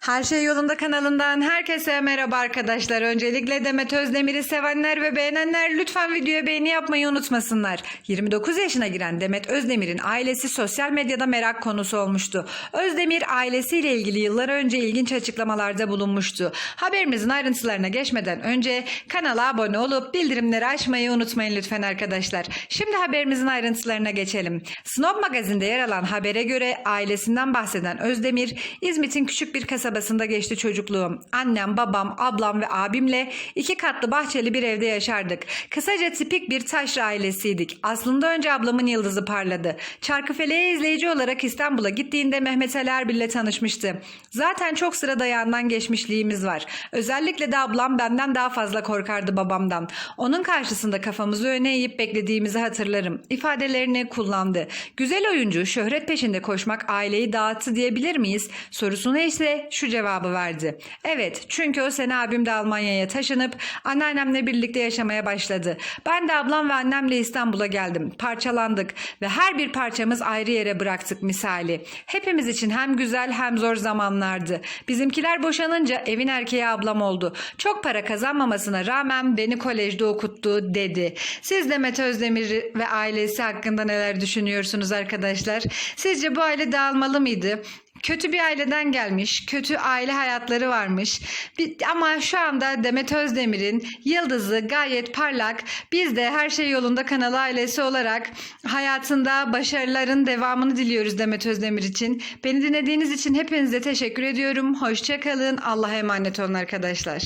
Her Şey Yolunda kanalından herkese merhaba arkadaşlar. Öncelikle Demet Özdemir'i sevenler ve beğenenler lütfen videoya beğeni yapmayı unutmasınlar. 29 yaşına giren Demet Özdemir'in ailesi sosyal medyada merak konusu olmuştu. Özdemir ailesiyle ilgili yıllar önce ilginç açıklamalarda bulunmuştu. Haberimizin ayrıntılarına geçmeden önce kanala abone olup bildirimleri açmayı unutmayın lütfen arkadaşlar. Şimdi haberimizin ayrıntılarına geçelim. Snob magazinde yer alan habere göre ailesinden bahseden Özdemir, İzmit'in küçük bir kasabasında geçti çocukluğum. Annem, babam, ablam ve abimle iki katlı bahçeli bir evde yaşardık. Kısaca tipik bir taşra ailesiydik. Aslında önce ablamın yıldızı parladı. Çarkıfele'ye izleyici olarak İstanbul'a gittiğinde Mehmet Ali Erbil'le tanışmıştı. Zaten çok sıra dayağından geçmişliğimiz var. Özellikle de ablam benden daha fazla korkardı babamdan. Onun karşısında kafamızı öne eğip beklediğimizi hatırlarım. İfadelerini kullandı. Güzel oyuncu şöhret peşinde koşmak aileyi dağıttı diyebilir miyiz? Sorusuna ise şu cevabı verdi. Evet çünkü o sene abim de Almanya'ya taşınıp anneannemle birlikte yaşamaya başladı. Ben de ablam ve annemle İstanbul'a geldim. Parçalandık ve her bir parçamız ayrı yere bıraktık misali. Hepimiz için hem güzel hem zor zamanlardı. Bizimkiler boşanınca evin erkeği ablam oldu. Çok para kazanmamasına rağmen beni kolejde okuttu dedi. Siz de Mete Özdemir ve ailesi hakkında neler düşünüyorsunuz arkadaşlar? Sizce bu aile dağılmalı mıydı? Kötü bir aileden gelmiş, kötü aile hayatları varmış. Ama şu anda Demet Özdemir'in yıldızı gayet parlak. Biz de her şey yolunda kanalı ailesi olarak hayatında başarıların devamını diliyoruz Demet Özdemir için. Beni dinlediğiniz için hepinize teşekkür ediyorum. Hoşçakalın. Allah'a emanet olun arkadaşlar.